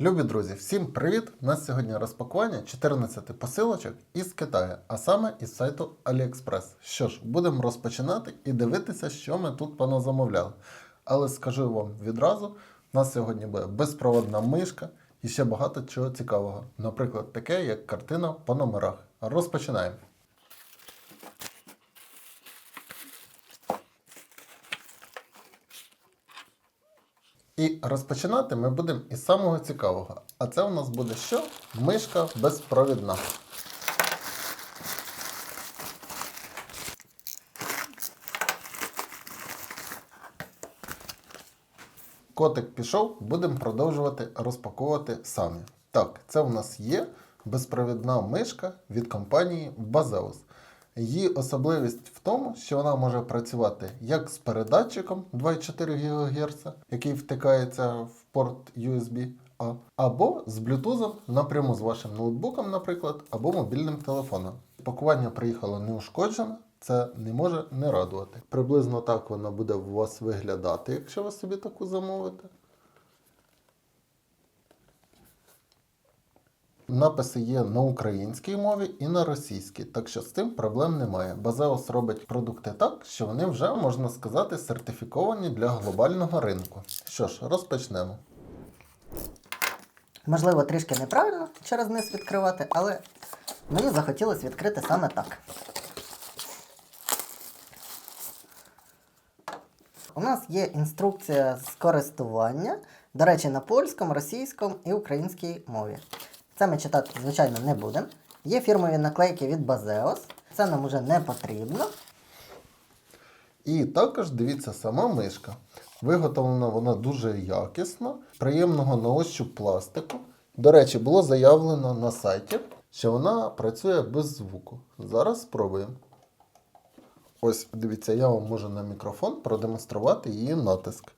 Любі друзі, всім привіт! У нас сьогодні розпакування 14 посилочок із Китаю, а саме із сайту AliExpress. Що ж, будемо розпочинати і дивитися, що ми тут поназамовляли. Але скажу вам відразу: у нас сьогодні буде безпроводна мишка і ще багато чого цікавого. Наприклад, таке, як картина по номерах. Розпочинаємо. І розпочинати ми будемо із самого цікавого. А це у нас буде що? Мишка безпровідна. Котик пішов, будемо продовжувати розпаковувати самі. Так, це у нас є безпровідна мишка від компанії Bazeus. Її особливість в тому, що вона може працювати як з передатчиком 2,4 ГГц, який втикається в порт USB, A, або з Bluetooth напряму з вашим ноутбуком, наприклад, або мобільним телефоном. Пакування приїхало неушкоджене, це не може не радувати. Приблизно так вона буде у вас виглядати, якщо ви собі таку замовите. Написи є на українській мові і на російській, так що з цим проблем немає. Базеус робить продукти так, що вони вже, можна сказати, сертифіковані для глобального ринку. Що ж, розпочнемо. Можливо, трішки неправильно через низ відкривати, але мені захотілося відкрити саме так. У нас є інструкція з користування, до речі, на польському, російському і українській мові. Це ми читати, звичайно, не будемо. Є фірмові наклейки від Bazeos. Це нам уже не потрібно. І також дивіться сама мишка. Виготовлена вона дуже якісно, приємного на ощуп пластику. До речі, було заявлено на сайті, що вона працює без звуку. Зараз спробуємо. Ось, дивіться, я вам можу на мікрофон продемонструвати її натиск.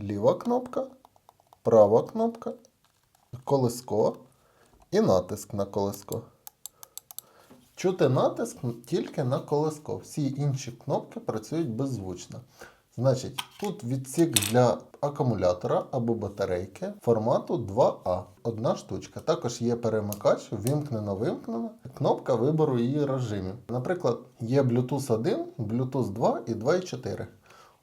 Ліва кнопка, права кнопка, колеско і натиск на колеско. Чути натиск тільки на колеско. Всі інші кнопки працюють беззвучно. Значить, тут відсік для акумулятора або батарейки формату 2А. Одна штучка. Також є перемикач, вимкнено-вимкнено, кнопка вибору її режимів. Наприклад, є Bluetooth 1, Bluetooth 2 і 2.4.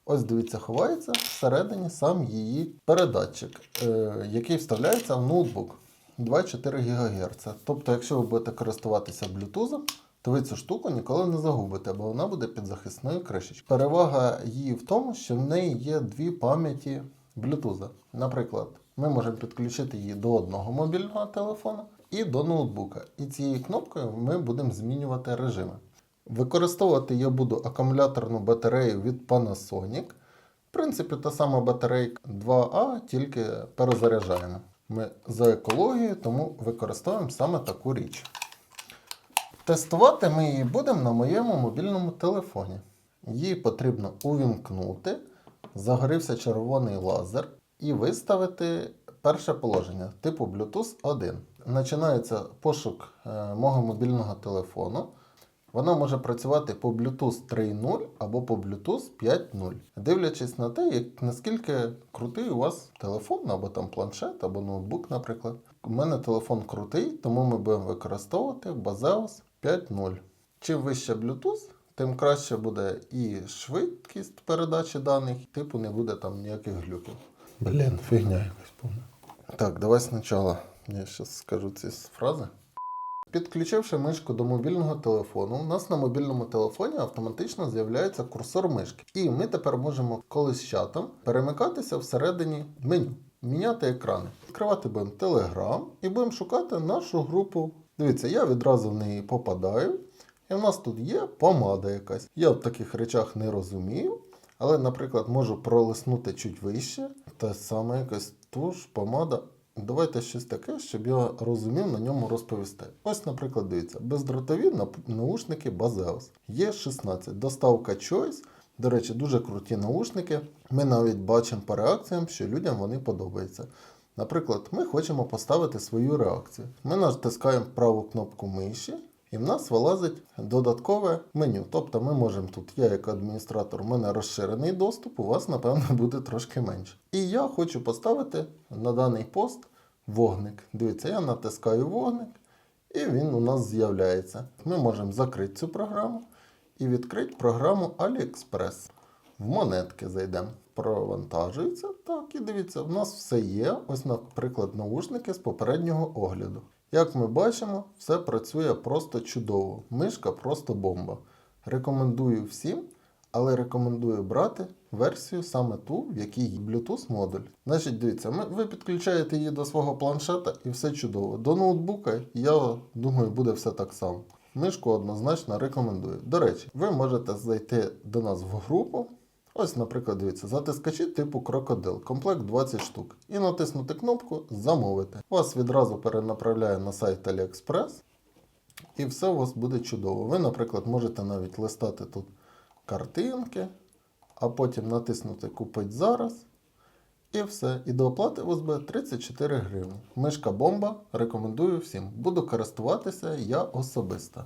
Ось дивіться, ховається всередині сам її передатчик, е, який вставляється в ноутбук 2,4 ГГц. Тобто, якщо ви будете користуватися Bluetooth, то ви цю штуку ніколи не загубите, бо вона буде під захисною кришечкою. Перевага її в тому, що в неї є дві пам'яті Bluetooth. Наприклад, ми можемо підключити її до одного мобільного телефона і до ноутбука. І цією кнопкою ми будемо змінювати режими. Використовувати я буду акумуляторну батарею від Panasonic. В принципі, та сама батарейка 2А, тільки перезаряджаємо. Ми за екологію, тому використовуємо саме таку річ. Тестувати ми її будемо на моєму мобільному телефоні. Її потрібно увімкнути, загорівся червоний лазер і виставити перше положення типу Bluetooth 1. Починається пошук е, мого мобільного телефону. Вона може працювати по Bluetooth 3.0 або по Bluetooth 5.0, дивлячись на те, як, наскільки крутий у вас телефон, або там планшет, або ноутбук, наприклад. У мене телефон крутий, тому ми будемо використовувати Bazeus 5.0. Чим вище Bluetooth, тим краще буде і швидкість передачі даних, типу не буде там ніяких глюків. Блін, фігня якась повна. Так, давай спочатку. Я зараз скажу ці фрази. Підключивши мишку до мобільного телефону, у нас на мобільному телефоні автоматично з'являється курсор мишки. І ми тепер можемо колись чатом перемикатися всередині меню, міняти екрани. Відкривати будемо Telegram і будемо шукати нашу групу. Дивіться, я відразу в неї попадаю. І в нас тут є помада якась. Я в таких речах не розумію, але, наприклад, можу пролиснути чуть вище. Те саме якась туш, помада. Давайте щось таке, щоб я розумів на ньому розповісти. Ось, наприклад, дивіться, бездротові наушники Bazeus. Є 16. Доставка Choice. До речі, дуже круті наушники. Ми навіть бачимо по реакціям, що людям вони подобаються. Наприклад, ми хочемо поставити свою реакцію. Ми натискаємо праву кнопку миші І в нас вилазить додаткове меню. Тобто ми можемо тут, я як адміністратор, у мене розширений доступ, у вас, напевно, буде трошки менше. І я хочу поставити на даний пост вогник. Дивіться, я натискаю вогник, і він у нас з'являється. Ми можемо закрити цю програму і відкрити програму AliExpress. В монетки зайдемо. Провантажується. Так, і дивіться, в нас все є. Ось, наприклад, наушники з попереднього огляду. Як ми бачимо, все працює просто чудово. Мишка просто бомба. Рекомендую всім, але рекомендую брати версію саме ту, в якій є Bluetooth модуль. Значить, дивіться, ви підключаєте її до свого планшета і все чудово. До ноутбука, я думаю, буде все так само. Мишку однозначно рекомендую. До речі, ви можете зайти до нас в групу. Ось, наприклад, дивіться, затискачі типу крокодил, комплект 20 штук. І натиснути кнопку Замовити. Вас відразу перенаправляє на сайт AliExpress. І все у вас буде чудово. Ви, наприклад, можете навіть листати тут картинки, а потім натиснути Купить зараз. І все. І до оплати у вас буде 34 гривні. Мишка бомба. Рекомендую всім. Буду користуватися я особисто.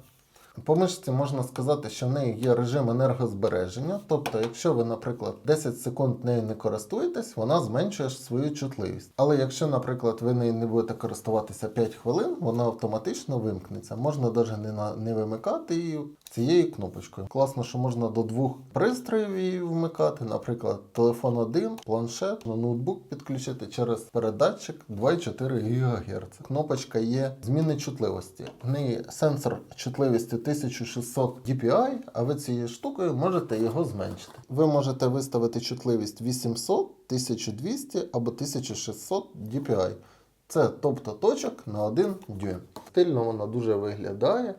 По мишці можна сказати, що в неї є режим енергозбереження. Тобто, якщо ви, наприклад, 10 секунд нею не користуєтесь, вона зменшує свою чутливість. Але якщо, наприклад, ви нею не будете користуватися 5 хвилин, вона автоматично вимкнеться. Можна навіть не, на, не вимикати її цією кнопочкою. Класно, що можна до двох пристроїв її вмикати, наприклад, телефон 1, планшет, на ноутбук підключити через передатчик 2,4 ГГц. Кнопочка є зміни чутливості. В неї сенсор чутливості 1600 dpi, а ви цією штукою можете його зменшити. Ви можете виставити чутливість 800, 1200 або 1600 dpi. Це тобто точок на 1 дюйм. Стильно вона дуже виглядає.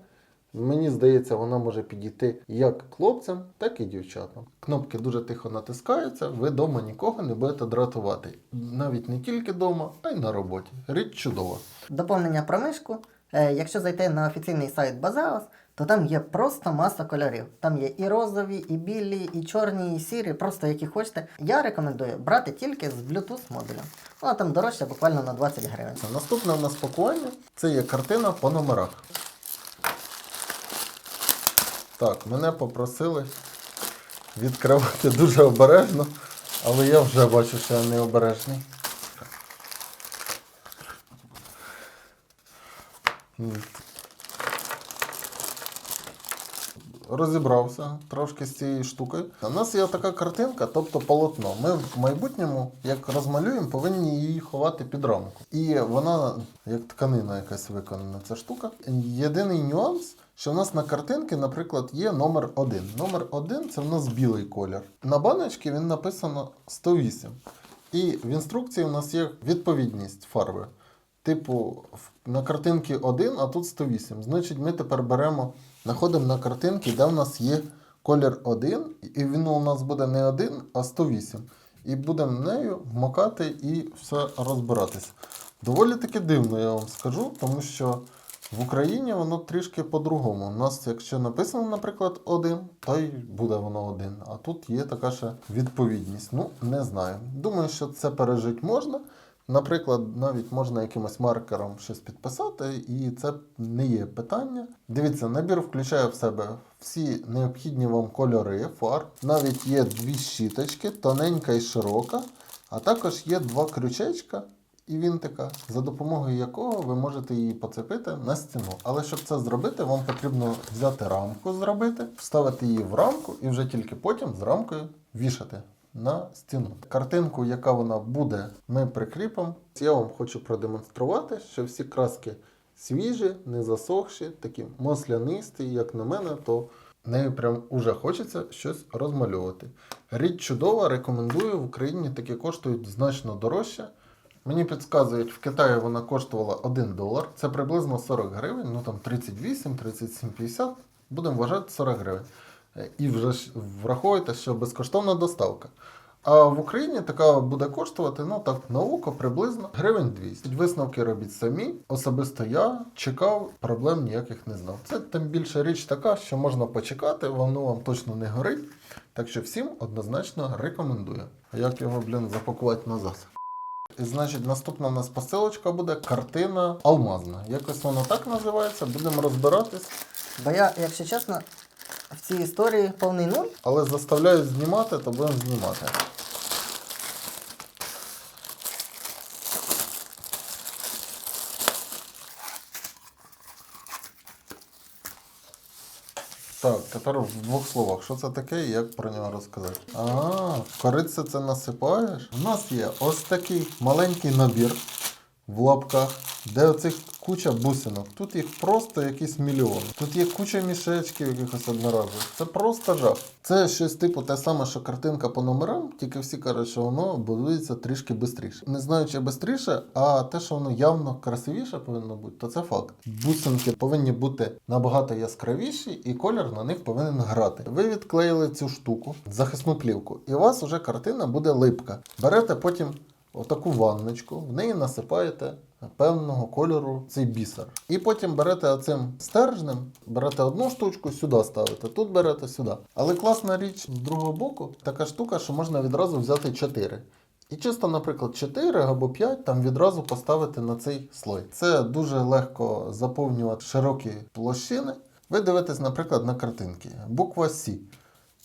Мені здається, вона може підійти як хлопцям, так і дівчатам. Кнопки дуже тихо натискаються, ви вдома нікого не будете дратувати. Навіть не тільки вдома, а й на роботі. Річ чудова. Доповнення про мишку. Е, якщо зайти на офіційний сайт Bazeos, то там є просто маса кольорів. Там є і розові, і білі, і чорні, і сірі, просто які хочете. Я рекомендую брати тільки з Bluetooth модулем. Вона там дорожча буквально на 20 гривень. Наступне в нас пакування це є картина по номерах. Так, мене попросили відкривати дуже обережно, але я вже бачу, що я не обережний. Розібрався трошки з цією штукою. У нас є така картинка, тобто полотно. Ми в майбутньому, як розмалюємо, повинні її ховати під рамку. І вона, як тканина якась виконана, ця штука. Єдиний нюанс, що в нас на картинці, наприклад, є номер 1. Номер 1 це в нас білий колір. На баночці він написано 108. І в інструкції у нас є відповідність фарби. Типу, на картинці 1, а тут 108. Значить, ми тепер беремо, знаходимо на картинці, де в нас є колір 1, і він у нас буде не 1, а 108. І будемо нею вмикати і все розбиратись. Доволі таки дивно, я вам скажу, тому що в Україні воно трішки по-другому. У нас, якщо написано, наприклад, 1, то й буде воно 1. А тут є така ще відповідність. Ну, не знаю. Думаю, що це пережити можна. Наприклад, навіть можна якимось маркером щось підписати, і це не є питання. Дивіться, набір включає в себе всі необхідні вам кольори фар. Навіть є дві щіточки, тоненька і широка, а також є два крючечка і вінтика, за допомогою якого ви можете її поцепити на стіну. Але щоб це зробити, вам потрібно взяти рамку, зробити, вставити її в рамку і вже тільки потім з рамкою вішати на стіну. Картинку, яка вона буде, ми прикріпимо. Я вам хочу продемонструвати, що всі краски свіжі, не засохші, такі маслянисті, як на мене, то нею прям уже хочеться щось розмальовувати. Річ чудова, рекомендую. В Україні такі коштують значно дорожче. Мені підказують, в Китаї вона коштувала 1 долар. Це приблизно 40 гривень, ну там 38, 37, 50. Будемо вважати 40 гривень. Е, І вже враховуйте, що безкоштовна доставка. А в Україні така буде коштувати, ну так, на око приблизно гривень 200. Висновки робіть самі. Особисто я чекав, проблем ніяких не знав. Це тим більше річ така, що можна почекати, воно вам точно не горить. Так що всім однозначно рекомендую. А як його, блін, запакувати назад? Значить, наступна у нас посилочка буде картина алмазна. Якось вона так називається. Будемо розбиратись. Бо я, якщо чесно, в цій історії повний нуль. Але заставляють знімати, то будемо знімати. Так, тепер в двох словах, що це таке і як про нього розказати. А, кориця це насипаєш? У нас є ось такий маленький набір в лапках, де оцих куча бусинок. Тут їх просто якийсь мільйон. Тут є куча мішечків якихось одноразових. Це просто жах. Це щось типу те саме, що картинка по номерам, тільки всі кажуть, що воно будується трішки швидше. Не знаю, чи швидше, а те, що воно явно красивіше повинно бути, то це факт. Бусинки повинні бути набагато яскравіші, і колір на них повинен грати. Ви відклеїли цю штуку, захисну плівку, і у вас уже картина буде липка. Берете потім отаку ванночку, в неї насипаєте певного кольору цей бісер. І потім берете оцим стержнем, берете одну штучку, сюди ставите, тут берете сюди. Але класна річ з другого боку, така штука, що можна відразу взяти 4. І чисто, наприклад, 4 або 5 там відразу поставити на цей слой. Це дуже легко заповнювати широкі площини. Ви дивитесь, наприклад, на картинки. Буква С.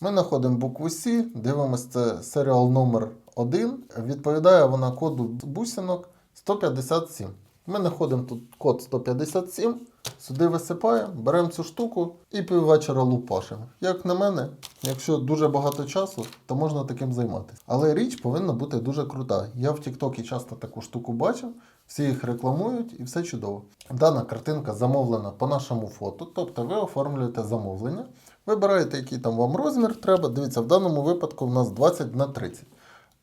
Ми знаходимо букву С, дивимося, це серіал номер 1. Відповідає вона коду бусинок 157. Ми знаходимо тут код 157, сюди висипаємо, беремо цю штуку і піввечора лупашимо. Як на мене, якщо дуже багато часу, то можна таким займатися. Але річ повинна бути дуже крута. Я в Тіктокі часто таку штуку бачив, всі їх рекламують і все чудово. Дана картинка замовлена по нашому фото, тобто ви оформлюєте замовлення. Вибираєте, який там вам розмір треба. Дивіться, в даному випадку в нас 20 на 30.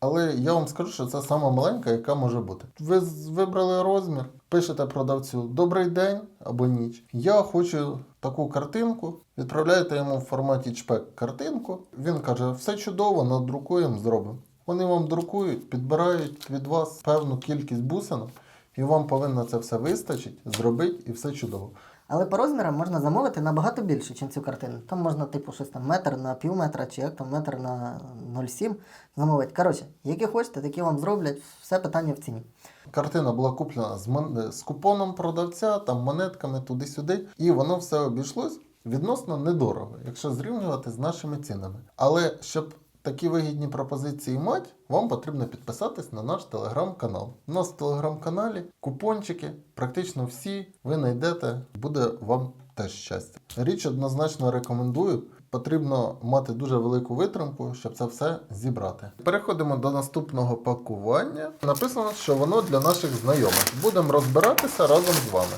Але я вам скажу, що це сама маленька, яка може бути. Ви вибрали розмір, пишете продавцю Добрий день або ніч. Я хочу таку картинку. Відправляєте йому в форматі чпек картинку. Він каже: все чудово, надрукуємо, зробимо. Вони вам друкують, підбирають від вас певну кількість бусинок, і вам повинно це все вистачить, зробити і все чудово. Але по розмірам можна замовити набагато більше, ніж цю картину. Там можна, типу, щось там метр на пів метра, чи як там метр на 0,7 замовити. Коротше, які хочете, такі вам зроблять. Все питання в ціні. Картина була куплена з, мон- з купоном продавця, там монетками туди-сюди, і воно все обійшлось відносно недорого, якщо зрівнювати з нашими цінами. Але щоб такі вигідні пропозиції мати, вам потрібно підписатись на наш телеграм-канал. У нас в телеграм-каналі купончики, практично всі ви знайдете, буде вам теж щастя. Річ однозначно рекомендую. Потрібно мати дуже велику витримку, щоб це все зібрати. Переходимо до наступного пакування. Написано, що воно для наших знайомих. Будемо розбиратися разом з вами.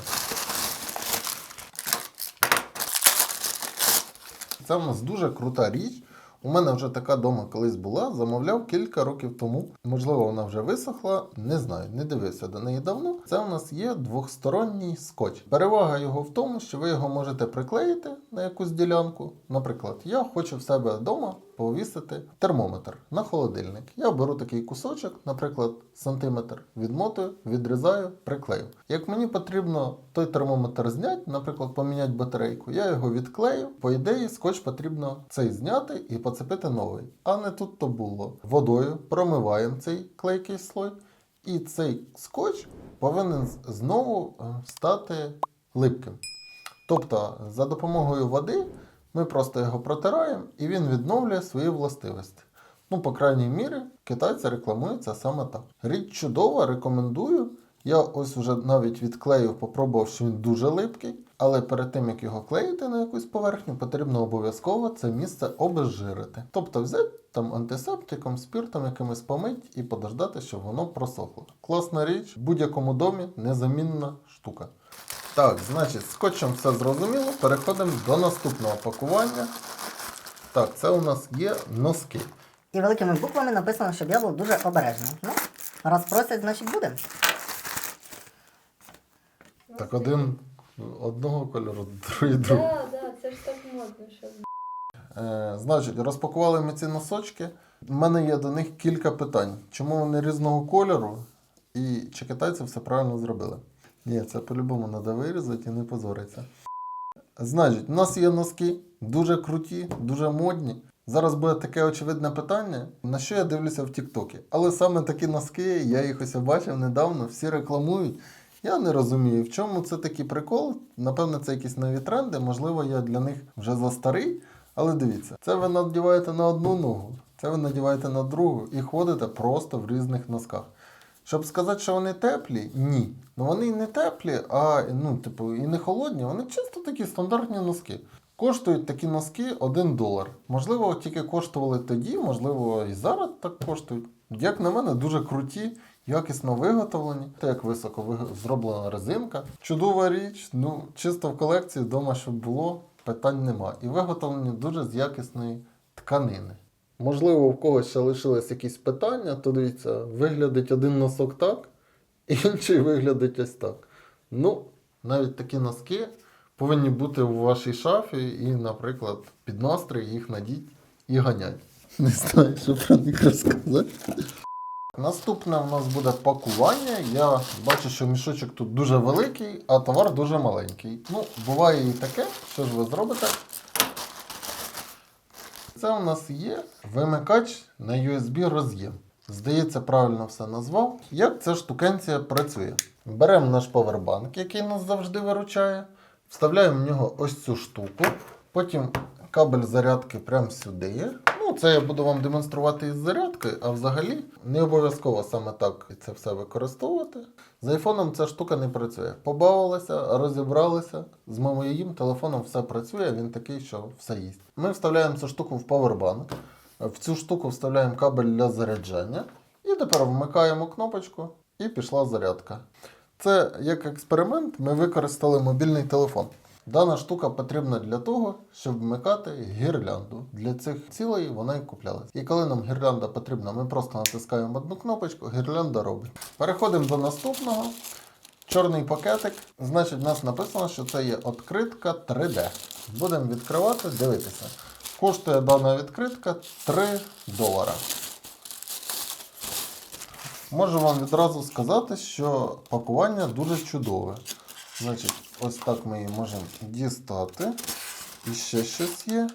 Це в нас дуже крута річ. У мене вже така дома колись була, замовляв кілька років тому. Можливо, вона вже висохла, не знаю, не дивився до неї давно. Це у нас є двохсторонній скотч. Перевага його в тому, що ви його можете приклеїти на якусь ділянку. Наприклад, я хочу в себе вдома повісити термометр на холодильник. Я беру такий кусочок, наприклад, сантиметр, відмотую, відрізаю, приклею. Як мені потрібно той термометр зняти, наприклад, поміняти батарейку, я його відклею. По ідеї, скотч потрібно цей зняти і поцепити новий. А не тут то було. Водою промиваємо цей клейкий слой, і цей скотч повинен знову е, стати липким. Тобто, за допомогою води ми просто його протираємо і він відновлює свої властивості. Ну, по крайній мірі, китайці рекламують це саме так. Річ чудова, рекомендую. Я ось вже навіть відклеїв, попробував, що він дуже липкий, але перед тим як його клеїти на якусь поверхню, потрібно обов'язково це місце обезжирити. Тобто взяти там антисептиком, спіртом якимось помить і подождати, щоб воно просохло. Класна річ, в будь-якому домі незамінна штука. Так, значить, скотчем все зрозуміло. Переходимо до наступного пакування. Так, це у нас є носки. І великими буквами написано, щоб я був дуже обережний. Ну, раз просять, значить будемо. Так, один одного кольору, другий другого. Да, да, це ж так модно, що Е, значить, розпакували ми ці носочки. У мене є до них кілька питань. Чому вони різного кольору? І чи китайці все правильно зробили? Ні, це по-любому треба вирізати і не позориться. Значить, у нас є носки дуже круті, дуже модні. Зараз буде таке очевидне питання, на що я дивлюся в Тіктокі. Але саме такі носки, я їх ось бачив недавно, всі рекламують. Я не розумію, в чому це такий прикол. Напевно, це якісь нові тренди. Можливо, я для них вже застарий. Але дивіться, це ви надіваєте на одну ногу, це ви надіваєте на другу і ходите просто в різних носках. Щоб сказати, що вони теплі, ні. Ну вони і не теплі, а ну, типу, і не холодні, вони чисто такі стандартні носки. Коштують такі носки 1 долар. Можливо, тільки коштували тоді, можливо, і зараз так коштують. Як на мене, дуже круті, якісно виготовлені. Те, як високо зроблена резинка. Чудова річ, ну, чисто в колекції вдома, щоб було, питань нема. І виготовлені дуже з якісної тканини. Можливо, у когось ще лишились якісь питання, то дивіться, виглядить один носок так, інший виглядить ось так. Ну, навіть такі носки повинні бути у вашій шафі і, наприклад, під настрій їх надіть і ганять. Не знаю, що про них розказати. Наступне у нас буде пакування. Я бачу, що мішочок тут дуже великий, а товар дуже маленький. Ну, буває і таке. Що ж ви зробите? Це у нас є вимикач на USB роз'єм. Здається, правильно все назвав. Як ця штукенція працює? Беремо наш повербанк, який нас завжди виручає, вставляємо в нього ось цю штуку, потім кабель зарядки прямо сюди. Ну, це я буду вам демонструвати із зарядки, а взагалі не обов'язково саме так це все використовувати. З айфоном ця штука не працює. Побавилися, розібралися. З моїм телефоном все працює, він такий, що все їсть. Ми вставляємо цю штуку в павербанк. В цю штуку вставляємо кабель для заряджання. І тепер вмикаємо кнопочку і пішла зарядка. Це як експеримент ми використали мобільний телефон. Дана штука потрібна для того, щоб вмикати гірлянду. Для цих цілей вона і куплялась. І коли нам гірлянда потрібна, ми просто натискаємо одну кнопочку, гірлянда робить. Переходимо до наступного. Чорний пакетик. Значить, в нас написано, що це є відкритка 3D. Будемо відкривати, дивитися. Коштує дана відкритка 3 долара. Можу вам відразу сказати, що пакування дуже чудове. Значить, ось так ми її можемо дістати. І ще щось є.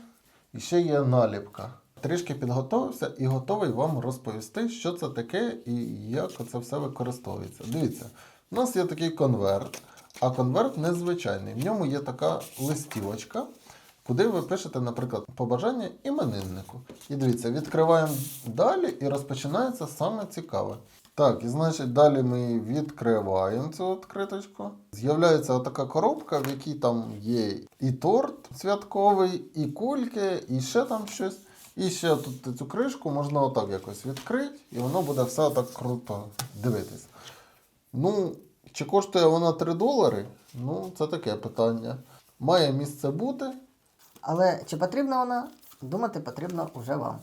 І ще є наліпка. Трішки підготовився і готовий вам розповісти, що це таке і як це все використовується. Дивіться, у нас є такий конверт, а конверт незвичайний. В ньому є така листівочка, куди ви пишете, наприклад, побажання імениннику. І дивіться, відкриваємо далі і розпочинається саме цікаве. Так, і значить, далі ми відкриваємо цю відкриточку. З'являється така коробка, в якій там є і торт святковий, і кульки, і ще там щось. І ще тут цю кришку можна отак якось відкрити, і воно буде все так круто дивитись. Ну, чи коштує вона 3 долари? Ну, це таке питання. Має місце бути. Але чи потрібна вона? Думати потрібно вже вам.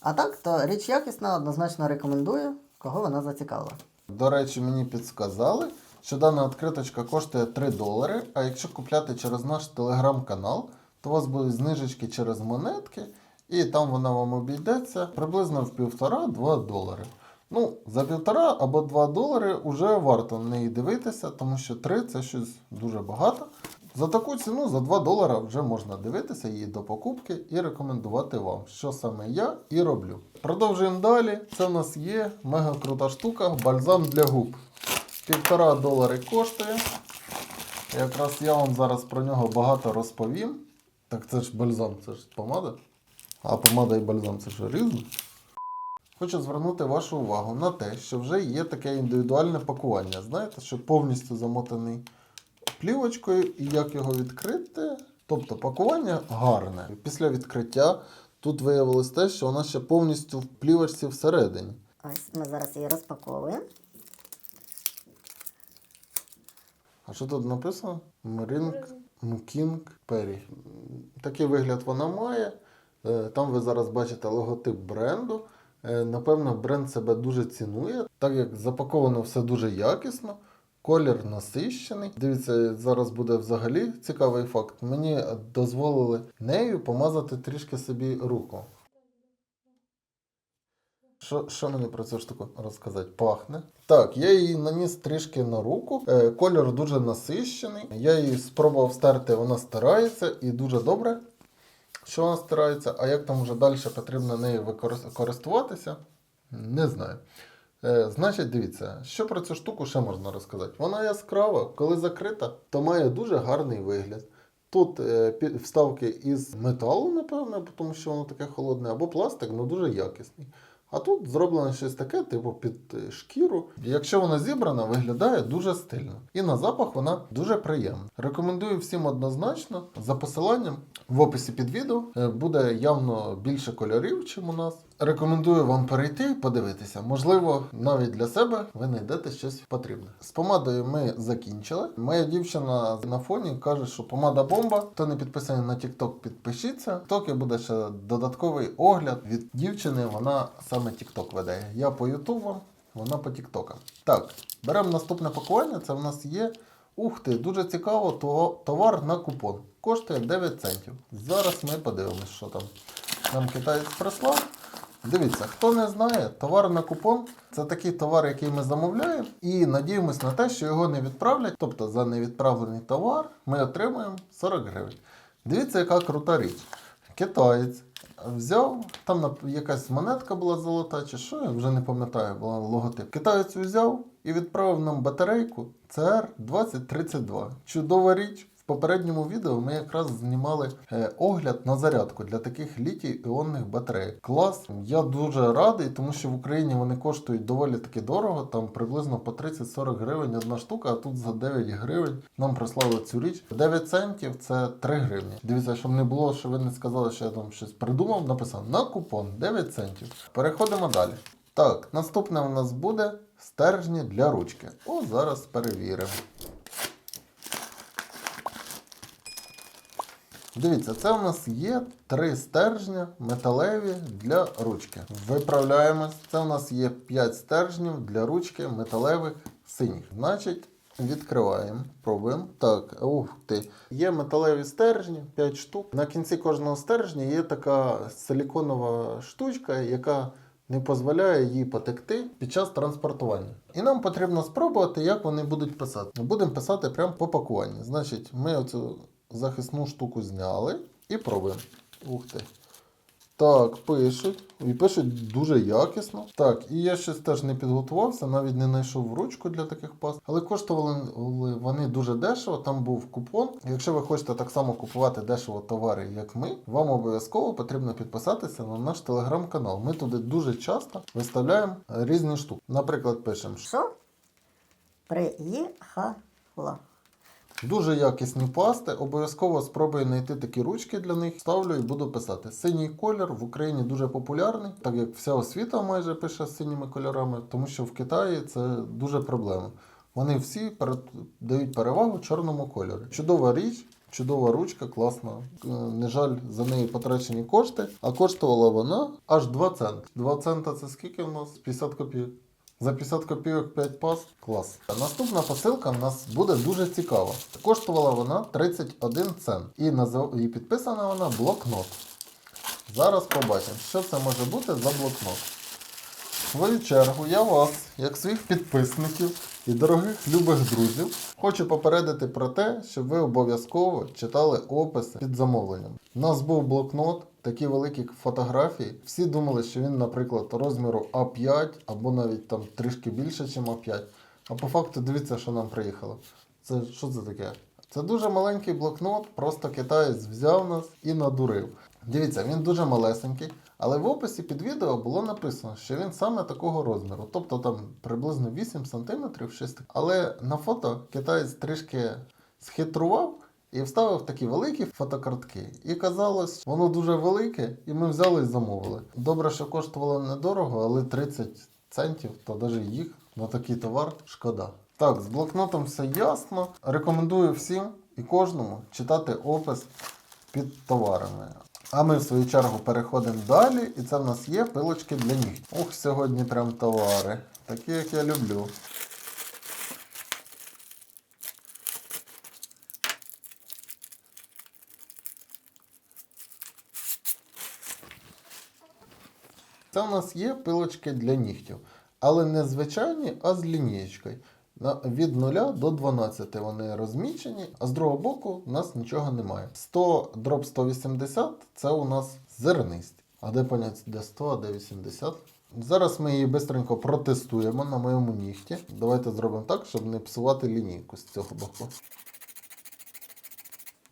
А так, то річ якісна, однозначно рекомендую, кого вона зацікавила. До речі, мені підсказали, що дана відкриточка коштує 3 долари, а якщо купляти через наш телеграм-канал, то у вас будуть знижечки через монетки, і там вона вам обійдеться приблизно в 1,5-2 долари. Ну, за півтора або 2 долари вже варто на неї дивитися, тому що 3 це щось дуже багато. За таку ціну, за 2 долара, вже можна дивитися її до покупки і рекомендувати вам, що саме я і роблю. Продовжуємо далі. Це в нас є мега крута штука бальзам для губ. Півтора долари коштує. Якраз я вам зараз про нього багато розповім. Так це ж бальзам, це ж помада. А помада і бальзам це ж різне. Хочу звернути вашу увагу на те, що вже є таке індивідуальне пакування. Знаєте, що повністю замотаний плівочкою і як його відкрити. Тобто пакування гарне. Після відкриття тут виявилось те, що вона ще повністю в плівочці всередині. Ось ми зараз її розпаковуємо. А що тут написано? Марінг Мукінг Пері. Такий вигляд вона має. Е, Там ви зараз бачите логотип бренду. Е, Напевно, бренд себе дуже цінує, так як запаковано все дуже якісно, колір насищений. Дивіться, зараз буде взагалі цікавий факт. Мені дозволили нею помазати трішки собі руку. Що, що мені про цю штуку розказати? Пахне. Так, я її наніс трішки на руку. Е, Колір дуже насищений. Я її спробував стерти, вона стирається і дуже добре, що вона стирається. А як там вже далі потрібно нею користуватися, не знаю. Е, значить, дивіться, що про цю штуку ще можна розказати. Вона яскрава, коли закрита, то має дуже гарний вигляд. Тут е, вставки із металу, напевно, тому що воно таке холодне, або пластик, але дуже якісний. А тут зроблено щось таке, типу під е, шкіру. Якщо вона зібрана, виглядає дуже стильно. І на запах вона дуже приємна. Рекомендую всім однозначно за посиланням в описі під відео буде явно більше кольорів, чим у нас. Рекомендую вам перейти і подивитися. Можливо, навіть для себе ви знайдете щось потрібне. З помадою ми закінчили. Моя дівчина на фоні каже, що помада бомба. Хто не підписаний на TikTok, підпишіться. TikTok буде ще додатковий огляд від дівчини. Вона саме TikTok веде. Я по YouTube, вона по TikTok. Так, беремо наступне пакування. Це в нас є. Ух ти, дуже цікаво, то- товар на купон. Коштує 9 центів. Зараз ми подивимось, що там нам китаєць прислав. Дивіться, хто не знає, товар на купон це такий товар, який ми замовляємо, і надіємось на те, що його не відправлять. Тобто за невідправлений товар ми отримаємо 40 гривень. Дивіться, яка крута річ. Китаєць взяв, там якась монетка була золота, чи що, я вже не пам'ятаю, була логотип. Китаєць взяв і відправив нам батарейку CR2032. Чудова річ. В попередньому відео ми якраз знімали е, огляд на зарядку для таких літій-іонних батарей. Клас. Я дуже радий, тому що в Україні вони коштують доволі таки дорого, там приблизно по 30-40 гривень одна штука, а тут за 9 гривень нам прислали цю річ. 9 центів це 3 гривні. Дивіться, щоб не було, що ви не сказали, що я там щось придумав, написав на купон 9 центів. Переходимо далі. Так, наступне у нас буде стержні для ручки. О, зараз перевіримо. Дивіться, це у нас є три стержня металеві для ручки. Виправляємось. Це у нас є 5 стержнів для ручки металевих синіх. Значить, відкриваємо, пробуємо. Так, ух ти. Є металеві стержні, 5 штук. На кінці кожного стержня є така силіконова штучка, яка не дозволяє їй потекти під час транспортування. І нам потрібно спробувати, як вони будуть писати. Будемо писати прямо по пакуванні. Значить, ми оцю захисну штуку зняли і пробуємо. Ух ти. Так, пишуть. І пишуть дуже якісно. Так, і я щось теж не підготувався, навіть не знайшов ручку для таких паст. Але коштували вони дуже дешево. Там був купон. Якщо ви хочете так само купувати дешево товари, як ми, вам обов'язково потрібно підписатися на наш телеграм-канал. Ми туди дуже часто виставляємо різні штуки. Наприклад, пишемо, Що? Приїхала. Дуже якісні пасти. Обов'язково спробую знайти такі ручки для них. Ставлю і буду писати. Синій колір в Україні дуже популярний, так як вся освіта майже пише з синіми кольорами, тому що в Китаї це дуже проблема. Вони всі дають перевагу чорному кольору. Чудова річ. Чудова ручка, класна. Не жаль за неї потрачені кошти. А коштувала вона аж 2 центи. 2 цента це скільки в нас? 50 копійок. За 50 копійок 5 пас. Клас. Наступна посилка в нас буде дуже цікава. Коштувала вона 31 цент. І, назив... і підписана вона блокнот. Зараз побачимо, що це може бути за блокнот. Свою чергу я вас, як своїх підписників і дорогих любих друзів, хочу попередити про те, щоб ви обов'язково читали описи під замовленням. У нас був блокнот, такі великі фотографії. Всі думали, що він, наприклад, розміру А5 або навіть там трішки більше, ніж А5. А по факту дивіться, що нам приїхало. Це що це таке? Це дуже маленький блокнот, просто китаєць взяв нас і надурив. Дивіться, він дуже малесенький, але в описі під відео було написано, що він саме такого розміру, тобто там приблизно 8 см, щось таке. Але на фото китаєць трішки схитрував і вставив такі великі фотокартки. І казалось, воно дуже велике, і ми взяли і замовили. Добре, що коштувало недорого, але 30 центів, то навіть їх на такий товар шкода. Так, з блокнотом все ясно. Рекомендую всім і кожному читати опис під товарами. А ми в свою чергу переходимо далі, і це в нас є пилочки для нігтів. Ох, сьогодні прям товари. Такі, як я люблю. Це у нас є пилочки для нігтів. Але не звичайні, а з лінієчкою. Від 0 до 12 вони розмічені, а з другого боку у нас нічого немає. 100 дроб 180 це у нас зернисті. А де поняття, де 100, а де 80. Зараз ми її швидко протестуємо на моєму нігті. Давайте зробимо так, щоб не псувати лінійку з цього боку.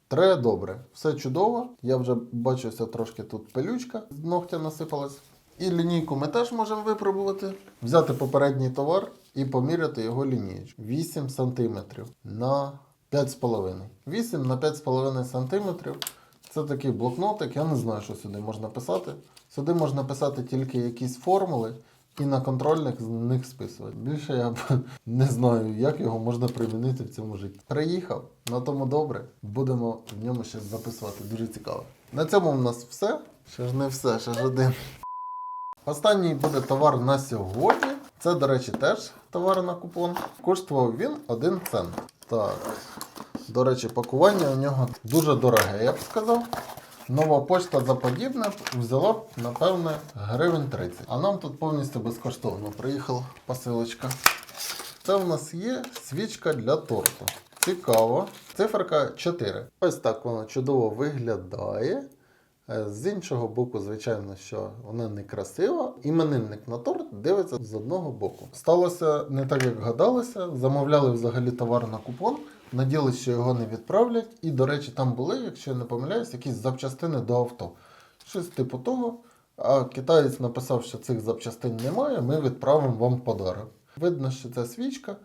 Тре добре, все чудово. Я вже бачуся трошки тут пилючка з ногтя насипалась. І лінійку ми теж можемо випробувати. Взяти попередній товар і поміряти його лінієчку. 8 см на 5,5. 8 на 5,5 см. Це такий блокнотик. Я не знаю, що сюди можна писати. Сюди можна писати тільки якісь формули і на контрольних з них списувати. Більше я б не знаю, як його можна примінити в цьому житті. Приїхав, на тому добре. Будемо в ньому щось записувати. Дуже цікаво. На цьому в нас все. Ще ж не все, ще ж один. Останній буде товар на сьогодні. Це, до речі, теж товар на купон. Коштував він 1 цент. Так. До речі, пакування у нього дуже дороге, я б сказав. Нова почта за подібне взяла напевне, гривень 30. А нам тут повністю безкоштовно приїхала посилочка. Це в нас є свічка для торту. Цікаво. Циферка 4. Ось так вона чудово виглядає. Е, З іншого боку, звичайно, що вона не красива. Іменинник на торт дивиться з одного боку. Сталося не так, як гадалося. Замовляли взагалі товар на купон. Надіялися, що його не відправлять. І, до речі, там були, якщо я не помиляюсь, якісь запчастини до авто. Щось типу того. А китаєць написав, що цих запчастин немає, ми відправимо вам подарок. Видно, що ця свічка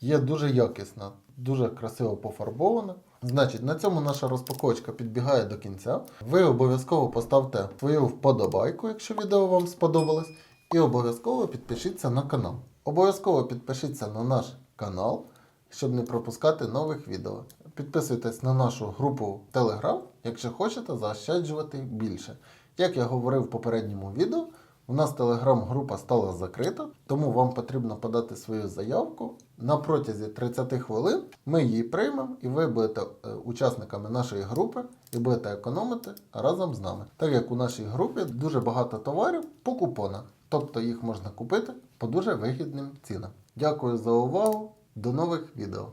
є дуже якісна, дуже красиво пофарбована. Значить, на цьому наша розпаковочка підбігає до кінця. Ви обов'язково поставте свою вподобайку, якщо відео вам сподобалось, і обов'язково підпишіться на канал. Обов'язково підпишіться на наш канал, щоб не пропускати нових відео. Підписуйтесь на нашу групу Telegram, якщо хочете заощаджувати більше. Як я говорив в попередньому відео, у нас телеграм-група стала закрита, тому вам потрібно подати свою заявку. На протязі 30 хвилин ми її приймемо і ви будете е, учасниками нашої групи і будете економити разом з нами. Так як у нашій групі дуже багато товарів по купонах, тобто їх можна купити по дуже вигідним цінам. Дякую за увагу, до нових відео.